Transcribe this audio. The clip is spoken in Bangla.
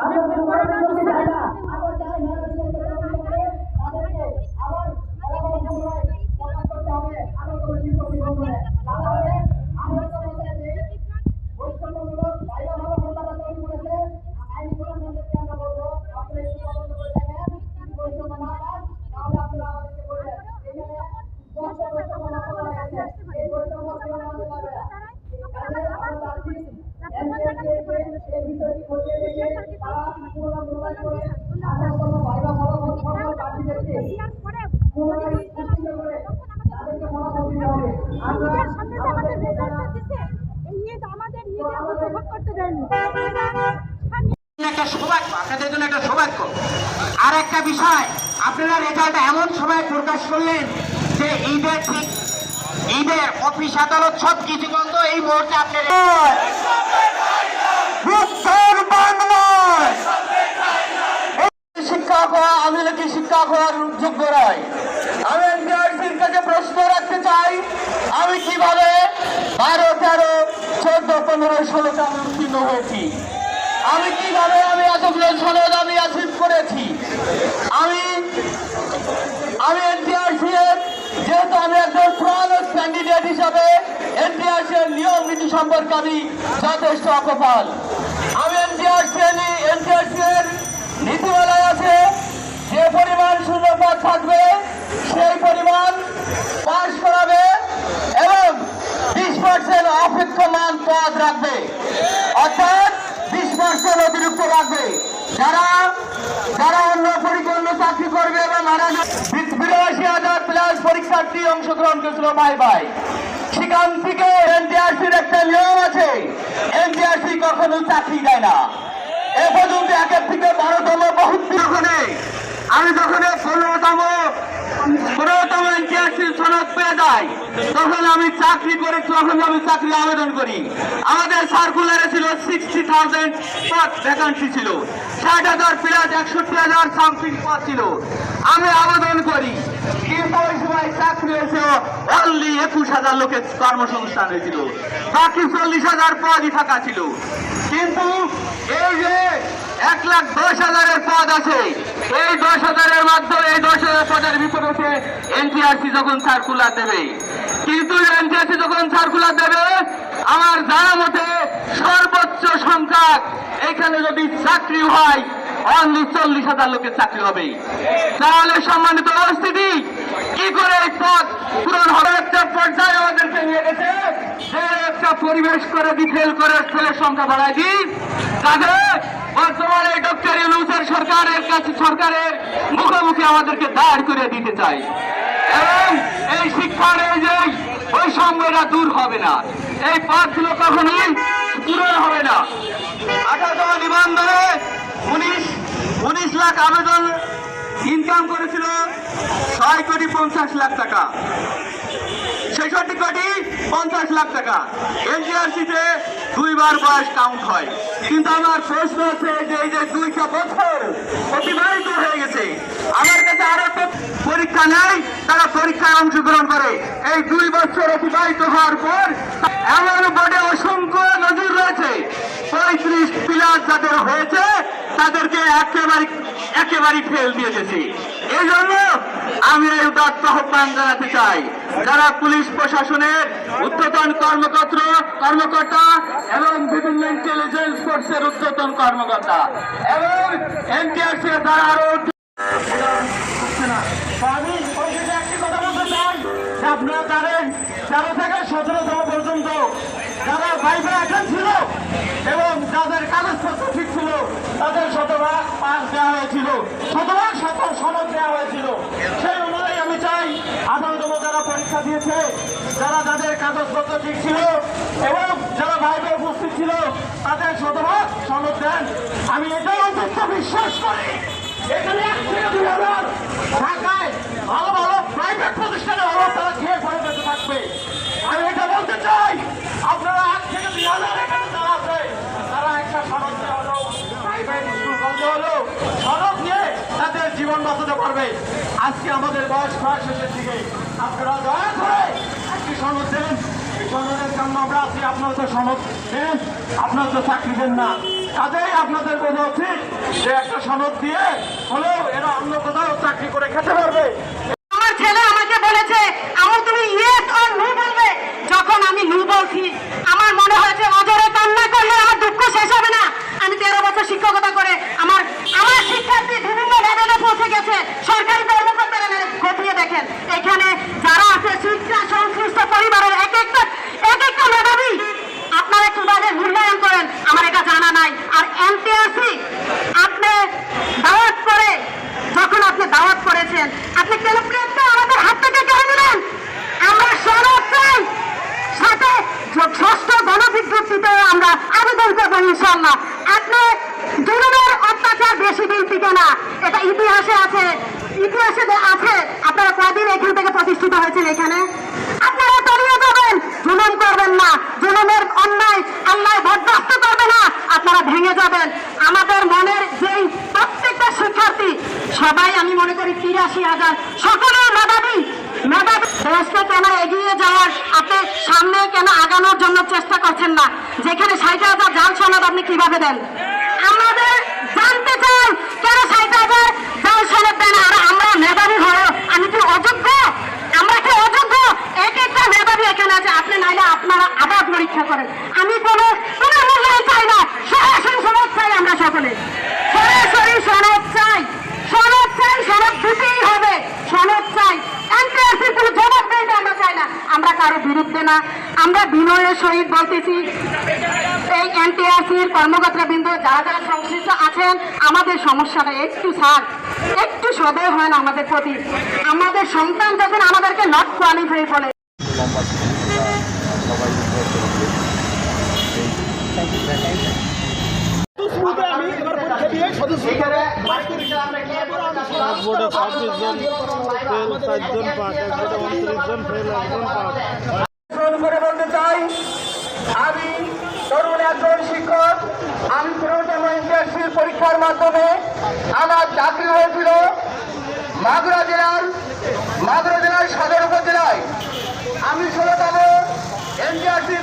আমাদের নিজেদের উপভোগ করতে দেয়নি একটা সৌভাগ্য জন্য একটা সৌভাগ্য। আর একটা বিষয়, আপনারা রেজাল্টটা এমন সময় প্রকাশ করলেন যে ঈদের ঠিক, ঈদের অফিস আদালত সব কিছু বন্ধ, এই মুহূর্তে আপনার উত্তর বাংলায় শিক্ষক হওয়া আমি নাকি শিক্ষক হওয়ার যোগ্য নয় আমি এনডিআরসির কাছে প্রশ্ন রাখতে চাই আমি কীভাবে বারো তেরো চোদ্দ পনেরো ষোলোতে আমি উত্তীর্ণ হয়েছি। আমি কীভাবে আমি এতগুলো সনদ আমি অ্যাচিভ করেছি? আমি আমি এনটিআরসি এর, যেহেতু আমি একজন প্রয়াস ক্যান্ডিডেট হিসাবে এনটিআরসি এর নিয়ম নীতি সম্পর্কে আমি যথেষ্ট অকপাল আমি এনটিআরসি এনটিআরসি এর নীতিমালায় আছে, যে পরিমাণ শূন্যপদ থাকবে, সেই পরিমাণ পাশ করাবে এবং বিশ পার্সেন্ট অপেক্ষমান অর্থাৎ বিশ পার্সেন্ট অতিরিক্ত রাখবে যারা যারা অন্য পরিপূর্ণ চাকরি করবে এবং মারা বিরাশি হাজার প্লাস পরীক্ষার্থী অংশগ্রহণ করেছিল ভাই ভাই সেখান থেকে এনটিআরসির একটা নিয়ম আছে, এনটিআরসি কখনো চাকরি দেয় না। এ পর্যন্ত একের থেকে বারোতম বহুত আমি যখন ষোলোতম পনেরোতম এনটিআরসি সনদ পেয়ে যাই তখন আমি চাকরি করে, তখন আমি চাকরি আবেদন করি। আমাদের সার্কুলারে ছিল সিক্সটি থাউজেন্ড পদ ভ্যাকান্সি ছিল। ষাট হাজার প্লাস একষট্টি হাজার সামথিং পদ ছিল। আমি আবেদন করি। কিন্তু ওই সময় চাকরি হয়েছিল অনলি একুশ হাজার লোকের কর্মসংস্থান হয়েছিল। বাকি চল্লিশ হাজার পদই ফাঁকা ছিল। কিন্তু এই যে এক লাখ দশ হাজারের পদ আছে এই দশ হাজারের মাধ্যমে, এই দশ হাজার পদের বিপরীতে এনটিআরসি যখন সার্কুলার দেবে, কিন্তু এনটিআরসি যখন সার্কুলার দেবে, আমার জানা মতে সর্বোচ্চ সংখ্যা এখানে যদি চাকরি হয় অনলি চল্লিশ হাজার লোকের চাকরি হবে। তাহলে সম্মানিত উপস্থিতি, কি করে এই পদ পূরণ হবে? একটা পর্যায়ে আমাদেরকে নিয়ে গেছে যে একটা পরিবেশ করে বিফেল করে ছেলের সংখ্যা বাড়ায় দিই যাতে বর্তমানে ডক্টর ইউনুসের সরকারের কাছে সরকারের মুখোমুখি আমাদেরকে দাঁড় করে দিতে চাই। এবং এই শিক্ষার এই যে বৈষম্যটা দূর হবে না। এই পথগুলো কখনোই পূরণ হবে না। আঠারোতম নিবন্ধনে উনিশ উনিশ লাখ আবেদন ইনকাম করেছিল ছয় কোটি পঞ্চাশ লাখ টাকা। ছেষট্টি কোটি পঞ্চাশ লাখ টাকা। এনজিআরসিতে দুইবার বয়স কাউন্ট হয়। কিন্তু আমার প্রশ্ন হচ্ছে যে এই যে দুইটা বছর অতিবাহিত হয়ে গেছে, আমার কাছে আরও পরীক্ষা নেই, তারা পরীক্ষায় অংশগ্রহণ করে। এই দুই বছর অতিবাহিত হওয়ার পর এমন বোর্ডে অসংখ্য নজর রয়েছে। পঁয়ত্রিশ পিলার যাদের হয়েছে তাদেরকে একেবারে একেবারে ফেল দিয়ে গেছে এই জন্য আমি এই উদাত্ত আহ্বান জানাতে চাই, যারা পুলিশ প্রশাসনের উদ্যতন কর্মকর্তা কর্মকর্তা এবং বিভিন্ন ইন্টেলিজেন্স ফোর্সের উদ্যতন কর্মকর্তা এবং এনটিআরসি যারা আরও আপনারা জানেন, তেরো থেকে সতেরোতম পর্যন্ত যারা ভাইফা এখন ছিল এবং যাদের কাগজপত্র ঠিক ছিল, তাদের শতভাগ পাস দেওয়া হয়েছিল। শতভাগ শত সনদ দেওয়া হয়েছিল। সেই অনুযায়ী আমি চাই আঠারোতম যারা পরীক্ষা দিয়েছে, যারা যাদের কাগজপত্র ঠিক ছিল এবং যারা ভাইফা উপস্থিত ছিল, তাদের শতভাগ সনদ দেন। আমি এটাই অন্তত বিশ্বাস করি। এখানে ঢাকায় ভালো ভালো প্রাইভেট প্রতিষ্ঠানে হলো তারা খেয়ে পরে বেঁচে থাকবে আমি এটা বলতে চাই আপনারা এক থেকে দুই হাজার এখানে যারা আছে তারা একটা সনদ নিয়ে হলো প্রাইভেট স্কুল কলেজে হলো সনদ নিয়ে তাদের জীবন বাঁচাতে পারবে আজকে আমাদের বয়স প্রায় শেষের দিকে। আপনারা দয়া করে একটি সনদ দেন এই সনদের জন্য আমরা আছি। আপনারা তো সনদ দেন আপনারা তো চাকরি দেন না। কাজেই আপনাদের বোঝা উচিত যে একটা সনদ দিয়ে হলেও এরা অন্য কোথাও চাকরি করে খেতে পারবে আমার ছেলে আমাকে বলেছে আমার তুমি ইয়েস অর নো বলবে যখন আমি নো বলছি আমার মনে হয়েছে অজরে কান্না করলে আমার দুঃখ শেষ হবে না আমি তেরো বছর শিক্ষকতা করে আমার আমার শিক্ষার্থী বিভিন্ন লেভেলে পৌঁছে গেছে সরকারি কর্মকর্তারা খতিয়ে দেখেন এখানে যারা আছে শিক্ষা সংশ্লিষ্ট পরিবারের এক একটা এক একটা মেধাবী আপনারা কীভাবে মূল্যায়ন করেন আমার এটা জানা নাই আর এনটিআরসি আপনি দাওয়াত করে যখন আপনি করেছেন আপনি আমরা আবেদন না। এটা ইতিহাসে আছে। ইতিহাসে আছে। আপনারা এখান থেকে প্রতিষ্ঠিত হয়েছেন এখানে? আপনারা করবেন না। অন্যায় না। আপনারা ভেঙে যাবেন। আমাদের প্রত্যেকটা শিক্ষার্থী, সবাই আমি মনে করি তিরাশি হাজার সকলে মেধাবী মেধাবী। দেশকে কেন এগিয়ে যাওয়ার আপনি সামনে কেন আগানোর জন্য চেষ্টা করছেন না? যেখানে ষাট হাজার জাল সনদ আপনি কীভাবে দেন? আমাদের জানতে চাই, কেন ষাট হাজার জাল সনদ দেন? আর আমরা মেধাবী হয়ে আমি কি অযোগ্য? আমরা কি অযোগ্য? এক একটা মেধাবী এখানে আছে। আপনি নাইলে আপনারা আবার পরীক্ষা করেন আমি কোনো কোনো মূল্যায়ন চাই না সরাসরি সনদ চাই আমরা সকলে সরাসরি সনদ চাই সনদ চাই সনদ দিতেই হবে সনদ চাই এনটিআরসির কোনো জবাব দেয় আমরা চাই না আমরা কারও বিরুদ্ধে না আমরা বিনয়ের সহিত বলতেছি এই এনটিআরসির কর্মকর্তা বিন্দু যারা যারা সংশ্লিষ্ট আছেন আমাদের সমস্যাটা একটু ছাড় একটু সদয় হয় না আমাদের প্রতি। আমাদের সন্তান যখন আমাদেরকে নট কোয়ালিফাই বলে। বোর্ডে ছাব্বিশ জন ফেল চারজন পাস এক উনত্রিশ জন ফেল একজন পাস অনুসরণ করে বলতে চাই আমি তরুণ একজন শিক্ষক আমি ষোলোতম ইন্টার্নশিপ পরীক্ষার মাধ্যমে আমার চাকরি হয়েছিল মাগুরা জেলার মাগুরা জেলার সদর উপজেলায় আমি ষোলোতম এনটিআরসি